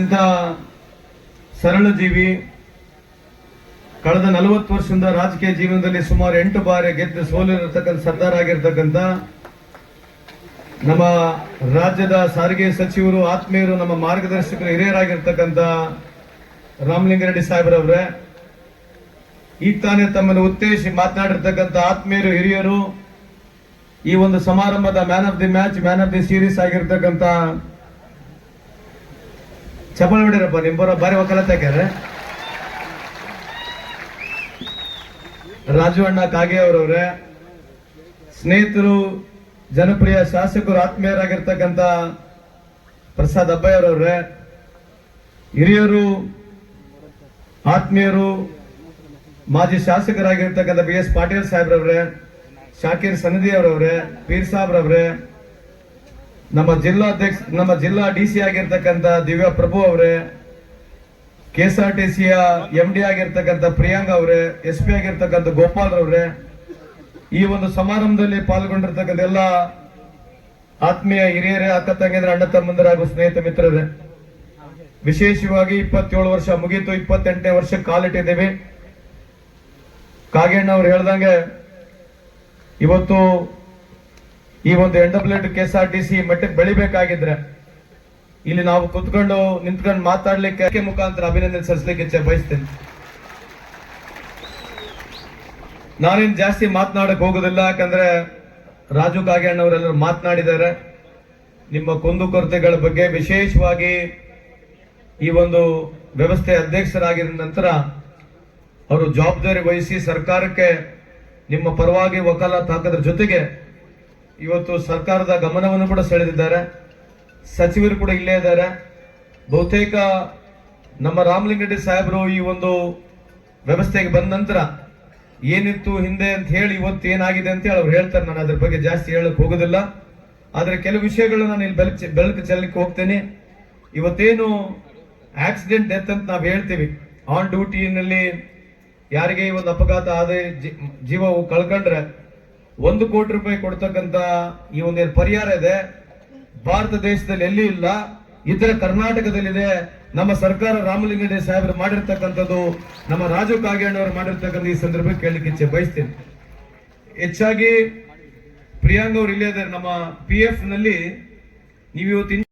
ಅಂತ ಸರಳ ಜೀವಿ ಕಳೆದ ನಲವತ್ತು ವರ್ಷದಿಂದ ರಾಜಕೀಯ ಜೀವನದಲ್ಲಿ ಸುಮಾರು ಎಂಟು ಬಾರಿ ಗೆದ್ದು ಸೋಲಿರತಕ್ಕಂಥ ಸರ್ದಾರ್ ಆಗಿರ್ತಕ್ಕಂಥ ನಮ್ಮ ರಾಜ್ಯದ ಸಾರಿಗೆ ಸಚಿವರು, ಆತ್ಮೀಯರು, ನಮ್ಮ ಮಾರ್ಗದರ್ಶಕರು, ಹಿರಿಯರಾಗಿರ್ತಕ್ಕಂಥ ರಾಮಲಿಂಗಾರೆಡ್ಡಿ ಸಾಹೇಬ್ರವ್ರೆ, ಈ ತಾನೇ ತಮ್ಮನ್ನು ಉತ್ತೇಜಿಸಿ ಮಾತನಾಡಿರ್ತಕ್ಕಂಥ ಆತ್ಮೀಯರು, ಹಿರಿಯರು, ಈ ಒಂದು ಸಮಾರಂಭದ man of the match, man of the series ಆಗಿರ್ತಕ್ಕಂಥ ಚಪ್ಪಲ್ ಬಿಡಿರಪ್ಪ ನಿಂಬರ ಬಾರಿ ಒಕ್ಕಲತ್ತಾಕ್ಯಾರ ರಾಜು ಅಣ್ಣ ಕಾಗೆ ಅವರವ್ರೆ, ಸ್ನೇಹಿತರು, ಜನಪ್ರಿಯ ಶಾಸಕರು, ಆತ್ಮೀಯರಾಗಿರ್ತಕ್ಕಂಥ ಪ್ರಸಾದ್ ಅಬ್ಬಯ್ಯ ಅವರೇ ಹಿರಿಯರು, ಆತ್ಮೀಯರು, ಮಾಜಿ ಶಾಸಕರಾಗಿರ್ತಕ್ಕಂಥ ಬಿ ಎಸ್ ಪಾಟೀಲ್ ಸಾಹೇಬ್ರವ್ರೆ ಶಾಕೀರ್ ಸನದಿ ಅವರವ್ರೆ, ಪೀರ್ ಸಾಬ್ರವ್ರೆ ನಮ್ಮ ಜಿಲ್ಲಾಧ್ಯಕ್ಷ, ನಮ್ಮ ಜಿಲ್ಲಾ ಡಿ ಸಿ ಆಗಿರ್ತಕ್ಕಂಥ ದಿವ್ಯಾ ಪ್ರಭು ಅವರೇ ಕೆ ಎಸ್ ಆರ್ ಟಿ ಸಿಯ ಎಂ ಡಿ ಆಗಿರ್ತಕ್ಕಂಥ ಪ್ರಿಯಾಂಕ್ ಅವರೇ ಎಸ್ ಪಿ ಆಗಿರ್ತಕ್ಕಂಥ ಗೋಪಾಲ್ ಈ ಒಂದು ಸಮಾರಂಭದಲ್ಲಿ ಪಾಲ್ಗೊಂಡಿರ್ತಕ್ಕಂಥ ಎಲ್ಲ ಆತ್ಮೀಯ ಹಿರಿಯರೇ, ಅಕ್ಕ ತಂಗಿದ್ರೆ ಅಣ್ಣ ತಮ್ಮಂದಿರ ಹಾಗೂ ಸ್ನೇಹಿತ ಮಿತ್ರರೇ, ವಿಶೇಷವಾಗಿ ಇಪ್ಪತ್ತೇಳು ವರ್ಷ ಮುಗೀತು, ಇಪ್ಪತ್ತೆಂಟನೇ ವರ್ಷ ಕಾಲಿಟ್ಟಿದ್ದೀವಿ. ಕಾಗೇಣ್ಣ ಅವ್ರು ಹೇಳ್ದಂಗೆ, ಇವತ್ತು ಈ ಒಂದು N W K S R T C ಮಟ್ಟಕ್ಕೆ ಬೆಳಿಬೇಕಾಗಿದ್ರೆ ಇಲ್ಲಿ ನಾವು ಕುತ್ಕೊಂಡು ನಿಂತ್ಕೊಂಡು ಮಾತಾಡ್ಲಿಕ್ಕೆ ಮುಖಾಂತರ ಅಭಿನಂದನೆ ಸಲ್ಲಿಸಲಿಕ್ಕೆ ಬಯಸ್ತೇನೆ. ನಾನೇನ್ ಜಾಸ್ತಿ ಮಾತನಾಡಕ್ ಹೋಗೋದಿಲ್ಲ, ಯಾಕಂದ್ರೆ ರಾಜು ಕಾಗೇಣ್ಣವರೆಲ್ಲರೂ ಮಾತನಾಡಿದ್ದಾರೆ. ನಿಮ್ಮ ಕುಂದುಕೊರತೆಗಳ ಬಗ್ಗೆ ವಿಶೇಷವಾಗಿ ಈ ಒಂದು ವ್ಯವಸ್ಥೆ ಅಧ್ಯಕ್ಷರಾಗಿದ ನಂತರ ಅವರು ಜವಾಬ್ದಾರಿ ವಹಿಸಿ ಸರ್ಕಾರಕ್ಕೆ ನಿಮ್ಮ ಪರವಾಗಿ ವಕಾಲತ್ ಹಾಕೋದ್ರ ಜೊತೆಗೆ ಇವತ್ತು ಸರ್ಕಾರದ ಗಮನವನ್ನು ಕೂಡ ಸೆಳೆದಿದ್ದಾರೆ. ಸಚಿವರು ಕೂಡ ಇಲ್ಲೇ ಇದ್ದಾರೆ. ಬಹುತೇಕ ನಮ್ಮ ರಾಮಲಿಂಗರೆಡ್ಡಿ ಸಾಹೇಬರು ಈ ಒಂದು ವ್ಯವಸ್ಥೆಗೆ ಬಂದ ನಂತರ ಏನಿತ್ತು ಹಿಂದೆ ಅಂತ ಹೇಳಿ ಇವತ್ತು ಏನಾಗಿದೆ ಅಂತ ಹೇಳಿ ಅವ್ರು ಹೇಳ್ತಾರೆ. ನಾನು ಅದ್ರ ಬಗ್ಗೆ ಜಾಸ್ತಿ ಹೇಳಕ್ ಹೋಗೋದಿಲ್ಲ. ಆದರೆ ಕೆಲವು ವಿಷಯಗಳು ನಾನು ಇಲ್ಲಿ ಬೆಳಕು ಬೆಳಕು ಚೆಲ್ಲಕ್ಕೆ ಹೋಗ್ತೇನೆ. ಇವತ್ತೇನು ಆಕ್ಸಿಡೆಂಟ್, ಡೆತ್ ಅಂತ ನಾವು ಹೇಳ್ತೀವಿ. ಆನ್ ಡ್ಯೂಟಿನಲ್ಲಿ ಯಾರಿಗೆ ಒಂದು ಅಪಘಾತ ಆದ ಜಿ- ಜೀವ ಕಳ್ಕೊಂಡ್ರೆ ಒಂದು ಕೋಟಿ ರೂಪಾಯಿ ಕೊಡ್ತಕ್ಕಂತ ಈ ಒಂದೇನು ಪರಿಹಾರ ಇದೆ? ಭಾರತ ದೇಶದಲ್ಲಿ ಎಲ್ಲಿ ಇಲ್ಲ? ಇತರ ಕರ್ನಾಟಕದಲ್ಲಿದೆ. ನಮ್ಮ ಸರ್ಕಾರ ರಾಮಲಿಂಗಡೆ ಸಾಹೇಬರು ಮಾಡಿರ್ತಕ್ಕಂಥದ್ದು, ನಮ್ಮ ರಾಜು ಕಾಗೇಣ್ಣವರು ಮಾಡಿರ್ತಕ್ಕಂಥ ಈ ಸಂದರ್ಭಕ್ಕೆ ಕೇಳಲಿಕ್ಕೆ ಇಚ್ಛೆ ಬಯಸ್ತೇನೆ. ಹೆಚ್ಚಾಗಿ ಪ್ರಿಯಾಂಕ್ ಅವರು ಇಲ್ಲೇ ನಮ್ಮ ಪಿ ಎಫ್ನಲ್ಲಿ ನೀವು ಇವತ್ತು